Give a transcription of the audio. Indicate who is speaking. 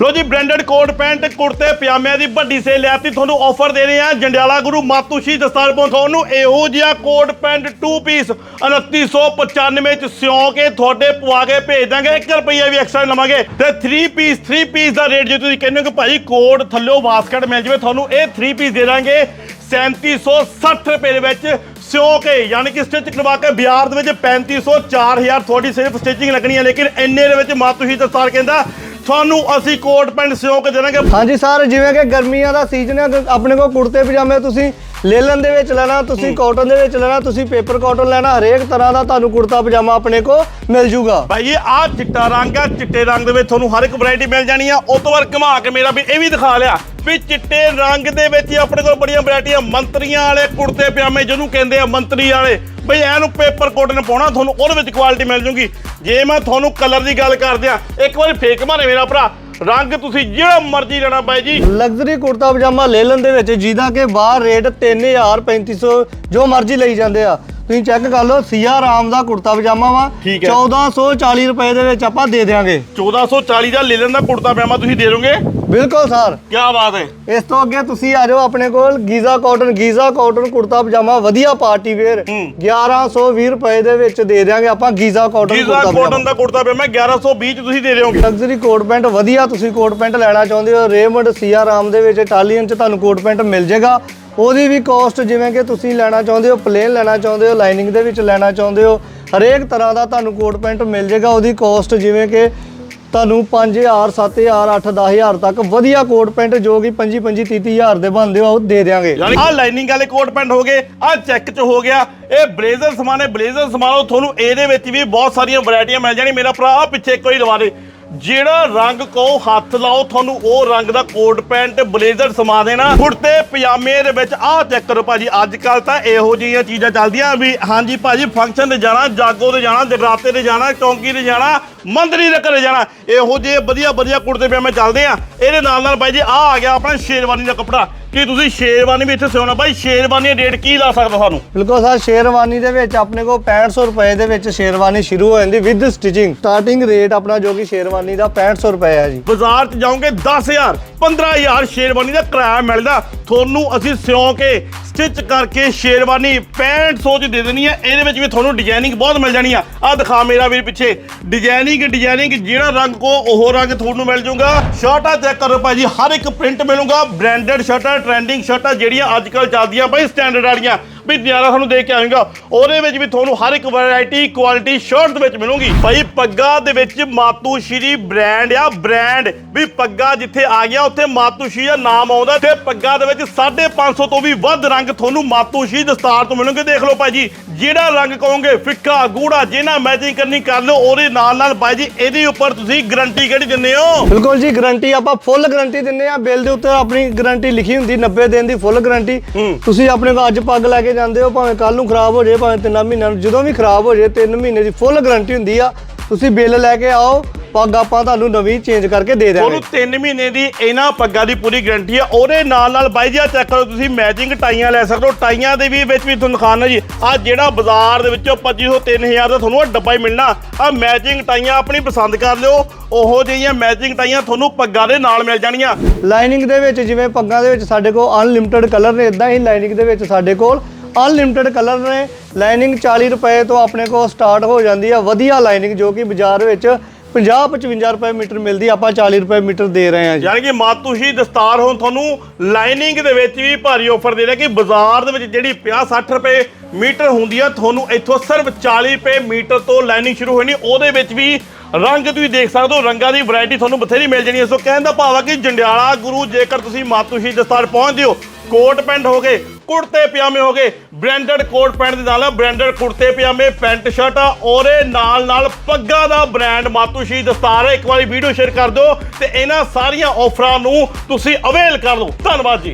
Speaker 1: ਲੋ ਜੀ branded coat pant ਕੁੜਤੇ, ਪਜਾਮਿਆਂ ਦੀ ਵੱਡੀ ਸੇਲ ਲਿਆਤੀ ਤੁਹਾਨੂੰ ਆਫਰ ਦੇ ਰਹੇ ਆ ਜੰਡਿਆਲਾ ਗੁਰੂ ਮਾਤੂਸ਼ੀ ਦਸਤਾਰ ਪਹੁੰਚ ਤੁਹਾਨੂੰ ਇਹੋ ਜਿਹਾ ਕੋਟ ਪੈਂਟ 2 ਪੀਸ 2995 ਚ ਸਿਉਂ ਕੇ ਤੁਹਾਡੇ ਪਵਾ ਕੇ ਭੇਜ ਦਾਂਗੇ। 1 ਰੁਪਈਆ ਵੀ ਐਕਸਟਰਾ ਲਵਾਂਗੇ। ਤੇ 3 ਪੀਸ 3 ਪੀਸ ਦਾ ਰੇਟ ਜੇ ਤੁਸੀਂ ਕਹਿੰਦੇ ਹੋ ਕਿ ਭਾਈ ਕੋਟ ਥੱਲਿਓ ਬਾਸਕਟ ਮਿਲ ਜਵੇ, ਤੁਹਾਨੂੰ ਇਹ 3 ਪੀਸ ਦੇ ਦਾਂਗੇ। 3760 ਰੁਪਏ ਦੇ ਵਿੱਚ ਸਿਉਂ ਕੇ, ਯਾਨੀ ਕਿ ਸਟਿਚ ਕਰਵਾ ਕੇ ਬਾਜ਼ਾਰ ਦੇ ਵਿੱਚ 3500 4000 ਤੁਹਾਡੀ ਸਿਰਫ ਸਟਿਚਿੰਗ ਲੱਗਣੀ ਹੈ। ਲੇਕਿਨ ਇੰਨੇ ਦੇ ਵਿੱਚ ਮਾਤੂਸ਼ੀ ਦਸਤਾਰ ਕਹਿੰਦਾ ਤੁਹਾਨੂੰ ਅਸੀਂ ਕੋਟ ਪੈਂਟ ਸਿਉਂ ਕੇ ਦੇਵਾਂਗੇ।
Speaker 2: ਹਾਂਜੀ ਸਰ ਜਿਵੇਂ ਕਿ ਗਰਮੀਆਂ ਦਾ ਸੀਜ਼ਨ ਹੈ ਤੇ ਆਪਣੇ ਕੋਲ ਕੁੜਤੇ ਪਜਾਮੇ ਤੁਸੀਂ ਲੇਲਨ ਦੇ ਵਿੱਚ ਲੈਣਾ ਤੁਸੀਂ ਕਾਟਨ ਦੇ ਵਿੱਚ ਲੈਣਾ ਤੁਸੀਂ ਪੇਪਰ ਕਾਟਨ ਲੈਣਾ ਹਰੇਕ ਤਰ੍ਹਾਂ ਦਾ ਤੁਹਾਨੂੰ ਕੁੜਤਾ ਪਜਾਮਾ ਆਪਣੇ ਕੋਲ ਮਿਲ ਜੂਗਾ।
Speaker 1: ਭਾਈ ਇਹ ਆਹ ਚਿੱਟਾ ਰੰਗ ਆ ਚਿੱਟੇ ਰੰਗ ਦੇ ਵਿੱਚ ਤੁਹਾਨੂੰ ਹਰ ਇੱਕ ਵੈਰਾਈਟੀ ਮਿਲ ਜਾਣੀ ਆ। ਉਸ ਤੋਂ ਬਾਅਦ ਘੁਮਾ ਕੇ ਮੇਰਾ ਵੀ ਇਹ ਵੀ ਦਿਖਾ ਲਿਆ। ਵੀ ਚਿੱਟੇ ਰੰਗ ਦੇ ਵਿੱਚ ਆਪਣੇ ਕੋਲ ਬੜੀਆਂ ਵੈਰਾਈਟੀਆਂ, ਮੰਤਰੀਆਂ ਵਾਲੇ ਕੁੜਤੇ, ਪਜਾਮੇ ਜਿਹਨੂੰ ਕਹਿੰਦੇ ਆ ਮੰਤਰੀ ਵਾਲੇ। ਬਈ ਐਨੂੰ ਪੇਪਰ ਕੋਟਨ ਪਾਉਣਾ, ਤੁਹਾਨੂੰ ਉਹਦੇ ਵਿੱਚ ਕੁਆਲਿਟੀ ਮਿਲ ਜੂਗੀ। ਜੇ ਮੈਂ ਤੁਹਾਨੂੰ ਕਲਰ ਦੀ ਗੱਲ ਕਰਦਿਆਂ ਇੱਕ ਵਾਰੀ ਫੇਕ ਮਾਰੇ ਮੇਰਾ ਭਰਾ। ਰੰਗ ਤੁਸੀਂ ਜਿਹੜਾ ਮਰਜ਼ੀ ਲੈਣਾ ਬਾਈ ਜੀ।
Speaker 2: ਲਗਜ਼ਰੀ ਕੁੜਤਾ, ਪਜਾਮਾ ਲੇਲਨ ਦੇ ਵਿੱਚ, ਜਿਹਦਾ ਕਿ ਬਾਹਰ ਰੇਟ 3000 3500 ਜੋ ਮਰਜ਼ੀ ਲਈ ਜਾਂਦੇ ਆ। ਤੁਸੀਂ ਚੈੱਕ ਕਰ ਲਓ ਸੀਆ ਰਾਮ ਦਾ ਕੁੜਤਾ ਪਜਾਮਾ ਵਾ।
Speaker 1: ਠੀਕ ਹੈ।
Speaker 2: 1440 ਰੁਪਏ ਦੇ ਵਿੱਚ ਆਪਾਂ ਦੇ ਦੇਵਾਂਗੇ
Speaker 1: 1440 ਦਾ ਲੈ ਲੈਂਦਾ ਕੁੜਤਾ ਪਜਾਮਾ ਤੁਸੀਂ ਦੇ ਦੋਗੇ?
Speaker 2: ਬਿਲਕੁਲ ਸਰ
Speaker 1: ਕੀ ਬਾਤ ਹੈ।
Speaker 2: ਇਸ ਤੋਂ ਅੱਗੇ ਤੁਸੀਂ ਆ ਜਾਓ ਆਪਣੇ ਕੋਲ Giza cotton Giza cotton kurta pajama ਵਧੀਆ ਪਾਰਟੀ ਵੇਅਰ
Speaker 1: ਹੂੰ।
Speaker 2: 1120 ਰੁਪਏ ਦੇ ਵਿੱਚ ਦੇ ਦਿਆਂਗੇ ਆਪਾਂ Giza cotton
Speaker 1: Giza
Speaker 2: kurta
Speaker 1: cotton
Speaker 2: pajama.
Speaker 1: ਦਾ ਕੁੜਤਾ ਪਜਾਮਾ 1120 ਚ ਤੁਸੀਂ ਦੇ ਦਿਓਗੇ।
Speaker 2: ਲਗਜ਼ਰੀ ਕੋਟ ਪੈਂਟ ਵਧੀਆ ਤੁਸੀਂ ਕੋਟ ਪੈਂਟ ਲੈਣਾ ਚਾਹੁੰਦੇ ਹੋ ਰੇਮੰਡ ਸੀਆ ਰਾਮ ਦੇ ਵਿੱਚ ਇਟਾਲੀਅਨ ਚ ਤੁਹਾਨੂੰ ਕੋਟ ਪੈਂਟ ਮਿਲ ਜਾਏਗਾ ਉਹਦੀ ਵੀ ਕਾਸਟ ਜਿਵੇਂ ਕਿ ਤੁਸੀਂ ਲੈਣਾ ਚਾਹੁੰਦੇ ਹੋ ਪਲੇਨ ਲੈਣਾ ਚਾਹੁੰਦੇ ਹੋ ਲਾਈਨਿੰਗ ਦੇ ਵਿੱਚ ਲੈਣਾ ਚਾਹੁੰਦੇ ਹੋ, ਹਰੇਕ ਤਰ੍ਹਾਂ ਦਾ ਤੁਹਾਨੂੰ ਕੋਟ ਪੈਂਟ ਮਿਲ ਜਾਏਗਾ। ਉਹਦੀ ਕਾਸਟ ਜਿਵੇਂ ਕਿ ਤੁਹਾਨੂੰ 5000 7000 8 10000 ਤੱਕ ਵਧੀਆ ਕੋਟ ਪੈਂਟ ਜੋ ਕਿ 25 25 30 ਹਜ਼ਾਰ ਦੇ ਬਣਦੇ ਹੋ ਉਹ ਦੇ ਦਿਆਂਗੇ।
Speaker 1: ਯਾਨੀ ਆ ਲਾਈਨਿੰਗ ਵਾਲੇ ਕੋਟ ਪੈਂਟ ਹੋ ਗਏ ਆ ਚੈੱਕ ਚ ਹੋ ਗਿਆ, ਇਹ ਬਲੇਜ਼ਰ ਸਮਾਨ ਬਲੇਜ਼ਰ ਸਮਾਨ ਉਹ ਤੁਹਾਨੂੰ ਇਹਦੇ ਵਿੱਚ ਵੀ ਬਹੁਤ ਸਾਰੀਆਂ ਵੈਰਾਈਟੀਆਂ ਮਿਲ ਜਾਣੀ ਮੇਰਾ ਭਰਾ ਆਹ ਪਿੱਛੇ ਕੋਈ ਲਵਾ ਦੇ। ਜਿਹੜਾ ਰੰਗ ਕੋ ਹੱਥ ਲਾਓ, ਤੁਹਾਨੂੰ ਉਹ ਰੰਗ ਦਾ ਕੋਟ, ਪੈਂਟ, ਬਲੇਜ਼ਰ ਸਮਾ ਦੇਣਾ। ਕੁੜਤੇ ਪਜਾਮੇ ਦੇ ਵਿੱਚ ਆਹ ਚੈੱਕ ਕਰੋ ਭਾਜੀ ਅੱਜ ਕੱਲ ਤਾਂ ਇਹੋ ਜਿਹੀਆਂ ਚੀਜ਼ਾਂ ਚੱਲਦੀਆਂ ਵੀ, ਹਾਂਜੀ ਭਾਜੀ ਫੰਕਸ਼ਨ ਤੇ ਜਾਣਾ, ਜਾਗੋ ਤੇ ਜਾਣਾ ਜਗਰਾਤੇ ਤੇ ਜਾਣਾ, ਚੌਂਕੀ ਤੇ ਜਾਣਾ ਮੰਦਰੀ ਦੇ ਘਰੇ ਜਾਣਾ। ਇਹੋ ਜਿਹੇ ਵਧੀਆ ਵਧੀਆ ਕੁੜਤੇ ਪਜਾਮੇ ਚੱਲਦੇ ਆ। ਇਹਦੇ ਨਾਲ ਨਾਲ ਭਾਈ ਜੀ ਆਹ ਆ ਗਿਆ ਆਪਣਾ ਸ਼ੇਰਵਾਨੀ ਦਾ ਕੱਪੜਾ। ਕੀ ਤੁਸੀਂ ਸ਼ੇਰਵਾਨੀ ਵੀ ਇੱਥੇ ਸਿਉਣਾ? ਭਾਈ ਸ਼ੇਰਵਾਨੀ ਦਾ ਰੇਟ ਕੀ ਲਾ ਸਕਦਾ ਸਾਨੂੰ?
Speaker 2: ਬਿਲਕੁਲ ਸਰ ਸ਼ੇਰਵਾਨੀ ਦੇ ਵਿੱਚ ਆਪਣੇ ਕੋਲ 6500 ਰੁਪਏ ਦੇ ਵਿੱਚ ਸ਼ੇਰਵਾਨੀ ਸ਼ੁਰੂ ਹੋ ਜਾਂਦੀ ਵਿਦ ਸਟਿਚਿੰਗ ਸਟਾਰਟਿੰਗ ਰੇਟ ਆਪਣਾ ਜੋ ਕਿ ਸ਼ੇਰਵਾਨੀ ਦਾ 6500 ਰੁਪਏ ਹੈ ਜੀ।
Speaker 1: ਬਾਜ਼ਾਰ 'ਚ ਜਾਓਗੇ 10000 15000 ਸ਼ੇਰਵਾਨੀ ਦਾ ਕਿਰਾਇਆ ਮਿਲਦਾ। ਤੁਹਾਨੂੰ ਅਸੀਂ ਸਿਉਂ ਕੇ ਸਟਿਚ ਕਰਕੇ ਸ਼ੇਰਵਾਨੀ 6500 ਚ ਦੇ ਦੇਣੀ ਹੈ। ਇਹਦੇ ਵਿੱਚ ਵੀ ਤੁਹਾਨੂੰ ਡਿਜ਼ਾਈਨਿੰਗ ਬਹੁਤ ਮਿਲ ਜਾਣੀ ਆ। ਆ ਦਿਖਾ ਮੇਰਾ ਵੀਰ ਪਿੱਛੇ। ਡਿਜ਼ਾਈਨਿੰਗ ਡਿਜ਼ਾਈਨਿੰਗ ਜਿਹੜਾ ਰੰਗ ਕੋ, ਉਹ ਰੰਗ ਤੁਹਾਨੂੰ ਮਿਲ ਜਾਊਗਾ ਸ਼ਰਟਾਂ ਚੈੱਕ ਕਰੋ ਭਾਜੀ, ਹਰ ਇੱਕ ਪ੍ਰਿੰਟ ਮਿਲੂਗਾ। ਬ੍ਰਾਂਡਡ ਸ਼ਰਟਾਂ ਟ੍ਰੈਂਡਿੰਗ ਸ਼ਰਟਾਂ ਜਿਹੜੀਆਂ ਅੱਜ ਕੱਲ ਚੱਲਦੀਆਂ ਭਾਈ ਸਟੈਂਡਰਡ ਵਾਲੀਆਂ। ਵੀ ਨਿਆਰਾ ਤੁਹਾਨੂੰ ਦੇਖ ਕੇ ਆਏਗਾ। ਉਹਦੇ ਵਿੱਚ ਵੀ ਤੁਹਾਨੂੰ ਹਰ ਇੱਕ ਵੈਰਾਈਟੀ ਕੁਆਲਿਟੀ ਸ਼ਰਟ ਦੇ ਵਿੱਚ ਮਿਲੂਗੀ। ਭਾਈ, ਪੱਗਾ ਦੇ ਵਿੱਚ ਮਾਤੂ ਸ਼੍ਰੀ ਬ੍ਰਾਂਡ ਆ ਬ੍ਰਾਂਡ ਵੀ ਪੱਗਾ ਜਿੱਥੇ ਆ ਗਿਆ, ਉੱਥੇ ਮਾਤੂ ਸ਼੍ਰੀ ਦਾ ਨਾਮ ਆਉਂਦਾ। ਤੇ ਪੱਗਾ ਦੇ ਵਿੱਚ 550 ਤੋਂ ਵੀ ਵੱਧ ਰੰਗ ਤੁਹਾਨੂੰ ਮਾਤੂ ਸ਼੍ਰੀ ਦਸਤਾਰ ਤੋਂ ਮਿਲਣਗੇ। ਦੇਖ ਲਓ ਭਾਈ ਜੀ ਜਿਹੜਾ ਰੰਗ ਕਹੋਗੇ ਫਿੱਕਾ ਗੂੜਾ ਜਿਹਨਾਂ ਮੈਚਿੰਗ ਕਰਨੀ ਕਰ ਲਓ ਉਹਦੇ ਨਾਲ ਨਾਲ ਭਾਈ ਜੀ ਇਹਦੇ ਉੱਪਰ ਤੁਸੀਂ ਗਾਰੰਟੀ ਕਿਹੜੀ ਦਿੰਦੇ ਹੋ?
Speaker 2: ਬਿਲਕੁਲ ਜੀ ਗਾਰੰਟੀ ਆਪਾਂ ਫੁੱਲ ਗਾਰੰਟੀ ਦਿੰਦੇ ਆ ਬਿੱਲ ਦੇ ਉੱਤੇ ਆਪਣੀ ਗਾਰੰਟੀ ਲਿਖੀ ਹੁੰਦੀ 90 ਦਿਨ ਦੀ ਫੁੱਲ ਗਾਰੰਟੀ। ਤੁਸੀਂ ਆਪਣੇ ਕੋਲ ਅੱਜ ਪੱਗ ਲੈ ਕੇ ਜਾਂਦੇ ਹੋ ਭਾਵੇਂ ਕੱਲ ਨੂੰ ਖਰਾਬ ਹੋ ਜਾਏ ਭਾਵੇਂ ਤਿੰਨਾਂ ਮਹੀਨਿਆਂ ਨੂੰ ਜਦੋਂ ਵੀ ਖਰਾਬ ਹੋ ਜਾਏ 3 ਮਹੀਨੇ ਦੀ ਫੁੱਲ ਗਾਰੰਟੀ ਹੁੰਦੀ ਆ। ਤੁਸੀਂ ਬਿੱਲ ਲੈ ਕੇ ਆਓ ਪੱਗ ਆਪਾਂ ਤੁਹਾਨੂੰ ਨਵੀਂ ਚੇਂਜ ਕਰਕੇ ਦੇ
Speaker 1: ਤੁਹਾਨੂੰ
Speaker 2: ਦਿਆਂਗੇ
Speaker 1: 3 ਮਹੀਨੇ ਦੀ ਇਹਨਾਂ ਪੱਗਾਂ ਦੀ ਪੂਰੀ ਗਾਰੰਟੀ ਆ। ਉਹਦੇ ਨਾਲ ਨਾਲ ਬਾਈ ਜੀ ਆ ਚੈੱਕ ਕਰੋ ਤੁਸੀਂ ਮੈਚਿੰਗ ਟਾਈਆਂ ਲੈ ਸਕਦੇ ਹੋ। ਟਾਈਆਂ ਦੇ ਵੀ ਵਿੱਚ ਵੀ ਤੁਹਾਨੂੰ ਦਿਖਾਣਾ ਜੀ। ਆ ਜਿਹੜਾ ਬਾਜ਼ਾਰ ਦੇ ਵਿੱਚੋਂ 2500 3000 ਦਾ ਤੁਹਾਨੂੰ ਆਹ ਡੱਬਾ ਹੀ ਮਿਲਣਾ। ਆ ਮੈਚਿੰਗ ਟਾਈਆਂ ਆਪਣੀ ਪਸੰਦ ਕਰ ਲਿਓ। ਉਹੋ ਜਿਹੀਆਂ ਮੈਚਿੰਗ ਟਾਈਆਂ ਤੁਹਾਨੂੰ ਪੱਗਾਂ ਦੇ ਨਾਲ ਮਿਲ ਜਾਣੀਆਂ।
Speaker 2: ਲਾਈਨਿੰਗ ਦੇ ਵਿੱਚ ਜਿਵੇਂ ਪੱਗਾਂ ਦੇ ਵਿੱਚ ਸਾਡੇ ਕੋਲ ਅਨਲਿਮਿਟਿਡ ਕਲਰ ਨੇ ਇਦਾਂ ਹੀ ਲਾਈਨਿੰਗ ਦੇ ਵਿੱਚ ਸਾਡੇ ਕੋਲ ਅਨਲਿਮਿਟਿਡ ਕਲਰ ਨੇ। ਲਾਈਨਿੰਗ 40 ਰੁਪਏ ਤੋਂ ਆਪਣੇ ਕੋਲ ਸਟਾਰਟ ਹੋ ਜਾਂਦੀ ਆ। ਵਧੀਆ ਲਾਈਨਿੰਗ ਜੋ ਕਿ ਬਾਜ਼ਾਰ ਵਿੱਚ 50 55 ਰੁਪਏ ਮੀਟਰ ਮਿਲਦੀ, ਆਪਾਂ 40 ਰੁਪਏ ਮੀਟਰ ਦੇ ਰਹੇ ਹਾਂ ਜੀ।
Speaker 1: ਯਾਨੀ ਕਿ ਮਾਤੂਸ਼ੀ ਦਸਤਾਰ ਹੁਣ ਤੁਹਾਨੂੰ ਲਾਈਨਿੰਗ ਦੇ ਵਿੱਚ ਵੀ ਭਾਰੀ ਆਫਰ ਦੇ ਰਿਹਾ ਕਿ ਬਾਜ਼ਾਰ ਦੇ ਵਿੱਚ ਜਿਹੜੀ 50 60 ਰੁਪਏ ਮੀਟਰ ਹੁੰਦੀ ਆ, ਤੁਹਾਨੂੰ ਇੱਥੋਂ ਸਿਰਫ 40 ਰੁਪਏ ਮੀਟਰ ਤੋਂ ਲਾਈਨਿੰਗ ਸ਼ੁਰੂ ਹੋਣੀ, ਉਹਦੇ ਵਿੱਚ ਵੀ ਰੰਗ ਤੁਸੀਂ ਦੇਖ ਸਕਦੇ ਹੋ, ਰੰਗਾਂ ਦੀ ਵੈਰਾਈਟੀ ਤੁਹਾਨੂੰ ਬਥੇਰੀ ਮਿਲ ਜਾਣੀ ਹੈ। ਸੋ ਕਹਿਣ ਦਾ ਭਾਵ ਆ ਕਿ ਜੰਡਿਆਲਾ, ਗੁਰੂ ਜੇਕਰ ਤੁਸੀਂ ਮਾਤੂਸ਼ੀ ਦਸਤਾਰ ਪਹੁੰਚਦੇ ਹੋ ਕੋਟ ਪੈਂਟ ਹੋ ਗਏ, ਕੁੜਤੇ ਪਜਾਮੇ ਹੋ ਗਏ ਬ੍ਰਾਂਡਡ ਕੋਟ ਪੈਂਟ ਦੇ ਨਾਲ ਬ੍ਰਾਂਡਡ ਕੁੜਤੇ ਪਜਾਮੇ, ਪੈਂਟ ਸ਼ਰਟਾਂ ਔਰੇ ਨਾਲ ਨਾਲ ਪੱਗਾਂ ਦਾ ਬ੍ਰਾਂਡ ਮਾਤੂਸ਼ੀ ਦਸਤਾਰ ਇੱਕ ਵਾਰੀ ਵੀਡੀਓ ਸ਼ੇਅਰ ਕਰ ਦਿਓ ਤੇ ਇਹਨਾਂ ਸਾਰੀਆਂ ਆਫਰਾਂ ਨੂੰ ਤੁਸੀਂ ਅਵੇਲ ਕਰ ਲਓ ਧੰਨਵਾਦ ਜੀ।